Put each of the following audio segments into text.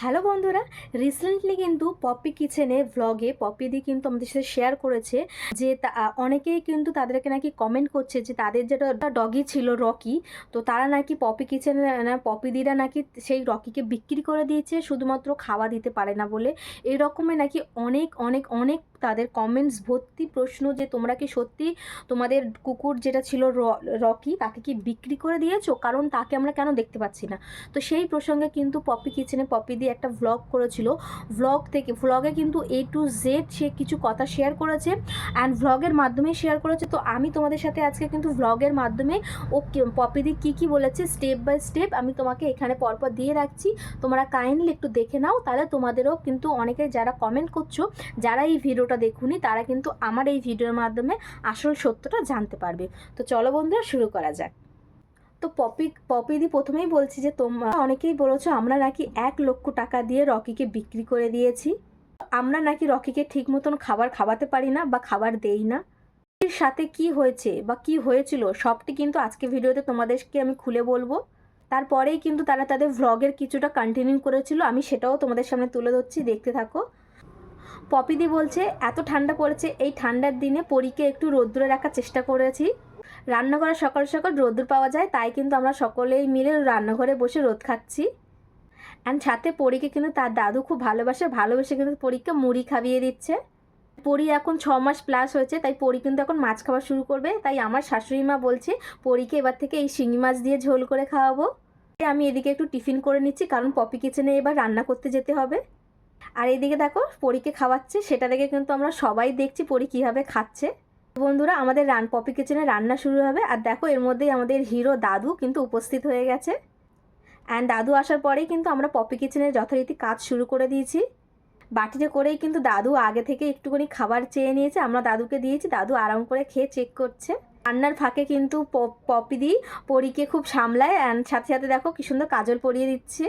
Hello বন্ধুরা recently কিন্তু poppy কিচেনে ভ্লগে পপিদি কিন্তু আমাদের সাথে শেয়ার করেছে যে অনেকেই কিন্তু তাদেরকে নাকি কমেন্ট করছে যে তাদের যেটা ডগি ছিল রকি তো তারা নাকি পপি কিচেনে না পপি দিরা নাকি সেই রকিকে বিক্রি করে দিয়েছে, শুধুমাত্র খাওয়া দিতে পারে না বলে। এরকমে নাকি অনেক অনেক অনেক তাদের কমেন্টস ভর্তি প্রশ্ন যে তোমরা কি সত্যি তোমাদের কুকুর যেটা ছিল রকি তাকে কি বিক্রি করে দিয়েছ? কারণ তাকে আমরা কেন দেখতে পাচ্ছি না? তো সেই প্রসঙ্গে কিন্তু পপি কিচেনে পপি দিয়ে একটা ভ্লগ করেছিল। ভ্লগ থেকে ভ্লগে কিন্তু এ টু জেড সে কিছু কথা শেয়ার করেছে অ্যান্ড ভ্লগের মাধ্যমে শেয়ার করেছে। তো আমি তোমাদের সাথে আজকে কিন্তু ভ্লগের মাধ্যমে ও পপি দি কী কী বলেছে স্টেপ বাই স্টেপ আমি তোমাকে এখানে পরপর দিয়ে রাখছি। তোমরা কাইন্ডলি একটু দেখে নাও, তাহলে তোমাদেরও কিন্তু অনেকে যারা কমেন্ট করছ, যারা এই ভিডিওটা দেখুনি তারা কিন্তু আমার এই ভিডিওর মাধ্যমে আসল সত্যটা জানতে পারবে। তো চলো বন্ধুরা, শুরু করা যাক। তো পপি, পপিদি প্রথমেই বলছি যে, তোমরা অনেকেই বলেছ, আমরা নাকি এক লক্ষ টাকা দিয়ে রকিকে বিক্রি করে দিয়েছি। আমরা নাকি রকিকে ঠিক মতন খাবার খাওয়াতে পারি না বা খাবার দেই না। এর সাথে কি হয়েছে বা কি হয়েছিল, সবটি কিন্তু আজকে ভিডিওতে তোমাদেরকে আমি খুলে বলব। তারপরেই কিন্তু তারা তাদের ভ্লগের কিছুটা কন্টিনিউ করেছিল, আমি সেটাও তোমাদের সামনে তুলে ধরছি, দেখতে থাকো। পপিদি বলছে, এত ঠান্ডা পড়েছে, এই ঠান্ডার দিনে পরীকে একটু রোদ্দুরে রাখার চেষ্টা করেছি। রান্নাঘরে সকাল সকাল রোদ্দুর পাওয়া যায়, তাই কিন্তু আমরা সকলেই মিলে রান্নাঘরে বসে রোদ খাচ্ছি। অ্যান্ড সাথে পরীকে কিন্তু তার দাদু খুব ভালোবাসে, ভালোবেসে কিন্তু পরীকে মুড়ি খাইয়ে দিচ্ছে। পরি এখন ছ মাস প্লাস হয়েছে, তাই পরি কিন্তু এখন মাছ খাওয়া শুরু করবে। তাই আমার শাশুড়ি মা বলছে, পরীকে এবার থেকে এই শিঙি মাছ দিয়ে ঝোল করে খাওয়াবো। আমি এদিকে একটু টিফিন করে নিচ্ছি, কারণ পপি কিচেনে এবার রান্না করতে যেতে হবে। আর এইদিকে দেখো, পরীকে খাওয়াচ্ছে, সেটা দেখে কিন্তু আমরা সবাই দেখছি পরি কীভাবে খাচ্ছে। বন্ধুরা, আমাদের রান, পপি কিচেনে রান্না শুরু হবে। আর দেখো, এর মধ্যেই আমাদের হিরো দাদু কিন্তু উপস্থিত হয়ে গেছে। অ্যান্ড দাদু আসার পরেই কিন্তু আমরা পপি কিচেনের যথারীতি কাজ শুরু করে দিয়েছি। বাটিতে করেই কিন্তু দাদু আগে থেকে একটুখানি খাবার চেয়ে নিয়েছে। আমরা দাদুকে দিয়েছি, দাদু আরাম করে খেয়ে চেক করছে। রান্নার ফাঁকে কিন্তু পপি দি পরীকে খুব সামলায়। অ্যান্ড সাথে সাথে দেখো, কি সুন্দর কাজল পরিয়ে দিচ্ছে।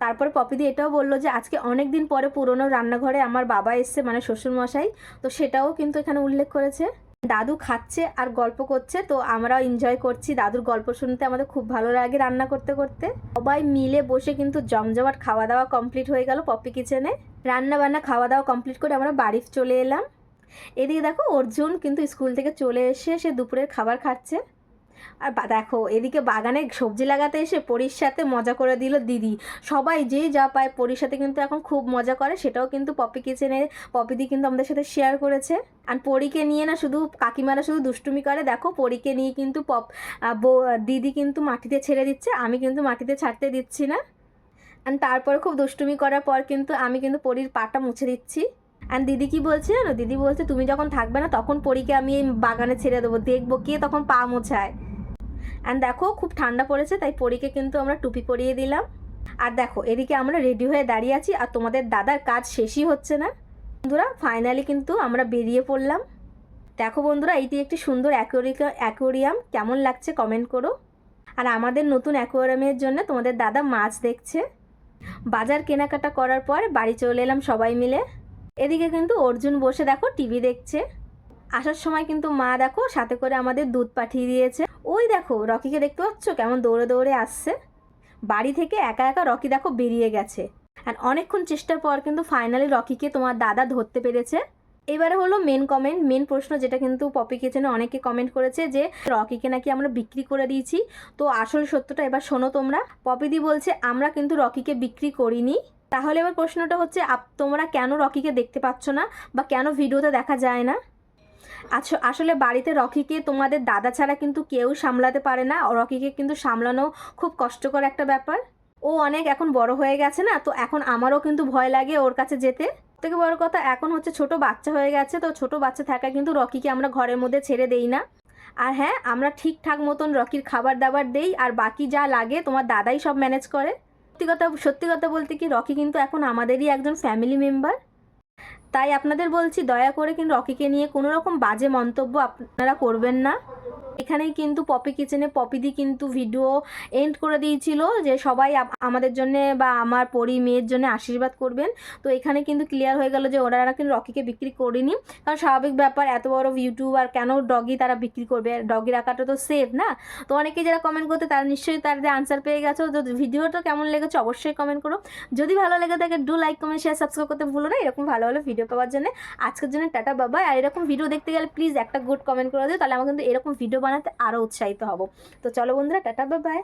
তারপর পপিদি এটাও বলল যে, আজকে অনেক দিন পরে পুরনো রান্নাঘরে আমার বাবা এসছে মানে শ্বশুরমশাই। তো সেটাও কিন্তু এখানে উল্লেখ করেছে। দাদু খাচ্ছে আর গল্প করছে, তো আমরাও এনজয় করছি। দাদুর গল্প শুনতে আমাদের খুব ভালো লাগে রান্না করতে করতে। সবাই মিলে বসে কিন্তু জমজমাট খাওয়া দাওয়া কমপ্লিট হয়ে গেল পপি কিচেনে। রান্না বান্না খাওয়া দাওয়া কমপ্লিট করে আমরা বাড়ি চলে এলাম। এদিকে দেখো অর্জুন কিন্তু স্কুল থেকে চলে এসে সে দুপুরের খাবার খাচ্ছে। আর দেখো, এদিকে বাগানে সবজি লাগাতে এসে পরির সাথে মজা করে দিল দিদি। সবাই যে যা পায় পরির সাথে কিন্তু এখন খুব মজা করে, সেটাও কিন্তু পপি কিচেনে পপিদি কিন্তু আমাদের সাথে শেয়ার করেছে। আর পরীকে নিয়ে না শুধু, কাকিমারা শুধু দুষ্টুমি করে, দেখো, পরীকে নিয়ে কিন্তু পপ দিদি কিন্তু মাটিতে ছেড়ে দিচ্ছে, আমি কিন্তু মাটিতে ছাড়তে দিচ্ছি না। অ্যান্ড তারপরে খুব দুষ্টুমি করার পর কিন্তু আমি কিন্তু পরীর পাটা মুছে দিচ্ছি। অ্যান্ড দিদি কি বলছে জানো? দিদি বলছে, তুমি যখন থাকবে না, তখন পরীকে আমি এই বাগানে ছেড়ে দেবো, দেখব কে তখন পা মোছায়। অ্যান্ড দেখো, খুব ঠান্ডা পড়েছে, তাই পরীকে কিন্তু আমরা টুপি পরিয়ে দিলাম। আর দেখো, এদিকে আমরা রেডি হয়ে দাঁড়িয়ে আছি, আর তোমাদের দাদার কাজ শেষই হচ্ছে না। বন্ধুরা ফাইনালি কিন্তু আমরা বেরিয়ে পড়লাম। দেখো বন্ধুরা এইটি একটি সুন্দর অ্যাকোরিকা অ্যাকোরিয়াম কেমন লাগছে কমেন্ট করো। আর আমাদের নতুন অ্যাকোরিয়ামের জন্য তোমাদের দাদা মাছ দেখছে। বাজার কেনাকাটা করার পর বাড়ি চলে এলাম সবাই মিলে। এদিকে কিন্তু অর্জুন বসে দেখো টিভি দেখছে। আসার সময় কিন্তু মা দেখো, সাথে করে আমাদের দুধ পাঠিয়ে দিয়েছে। ওই দেখো, রকিকে দেখতে পাচ্ছ? কেমন দৌড়ে দৌড়ে আসছে। বাড়ি থেকে একা একা রকি দেখো বেরিয়ে গেছে। আর অনেকক্ষণ চেষ্টার পর কিন্তু ফাইনালি রকিকে তোমার দাদা ধরতে পেরেছে। এবারে হলো মেন কমেন্ট মেন প্রশ্ন যেটা কিন্তু পপি কিচেনে অনেকে কমেন্ট করেছে যে, রকিকে নাকি আমরা বিক্রি করে দিয়েছি। তো আসল সত্যটা এবার শোনো তোমরা। পপিদি বলছে, আমরা কিন্তু রকিকে বিক্রি করিনি। তাহলে এবার প্রশ্নটা হচ্ছে তোমরা কেন রকিকে দেখতে পাচ্ছ না? বা কেন ভিডিওতে দেখা যায় না? আসলে বাড়িতে রকিকে তোমাদের দাদা ছাড়া কিন্তু কেউ সামলাতে পারে না। রকিকে কিন্তু সামলানো খুব কষ্টকর একটা ব্যাপার। ও অনেক এখন বড় হয়ে গেছে না, তো এখন আমারও কিন্তু ভয় লাগে ওর কাছে যেতে। থেকে বড় কথা, এখন হচ্ছে ছোট বাচ্চা হয়ে গেছে, তো ছোট বাচ্চা থাকায় কিন্তু রকিকে আমরা ঘরের মধ্যে ছেড়ে দেই না। আর হ্যাঁ আমরা ঠিকঠাক মতন রকির খাবার দাবার দেই, আর বাকি যা লাগে তোমার দাদাই সব ম্যানেজ করে। সত্যি কথা সত্যি কথা বলতে কি, রকি কিন্তু এখন আমাদেরই একজন ফ্যামিলি মেম্বার তাই আপনাদের বলছি দয়া করে কিন্তু রকিকে নিয়ে কোনো রকম বাজে মন্তব্য আপনারা করবেন না। এখানেই কিন্তু পপি কিচেনে পপিদি কিন্তু ভিডিও এন্ড করে দিয়েছিল যে সবাই আমাদের জন্য বা আমার পরি মেয়ের জন্য আশীর্বাদ করবেন। তো এখানে কিন্তু ক্লিয়ার হয়ে গেল যে ওরা কিন্তু রকিকে বিক্রি করেনি। কারণ স্বাভাবিক ব্যাপার, এত বড় ইউটিউবার কেন ডগি তারা বিক্রি করবে? ডগি রাখাটা তো সেফ না? তো অনেকে যারা কমেন্ট করতে, তারা নিশ্চয়ই তাদের আনসার পেয়ে গেছো। তো ভিডিওটা কেমন লেগেছে অবশ্যই কমেন্ট করো। যদি ভালো লেগে থাকে do like comment share subscribe করতে ভুলো না। এরকম ভালো ভালো ভিডিও পাওয়ার জন্য আজকের জন্য টাটা বাবা আর এরকম ভিডিও দেখতে গেলে প্লিজ একটা গুড কমেন্ট করে দিও, তাহলে আমরা কিন্তু এরকম ভিডিও বানাতে আরও উৎসাহিত হব। তো চলো বন্ধুরা টাটা বাবাই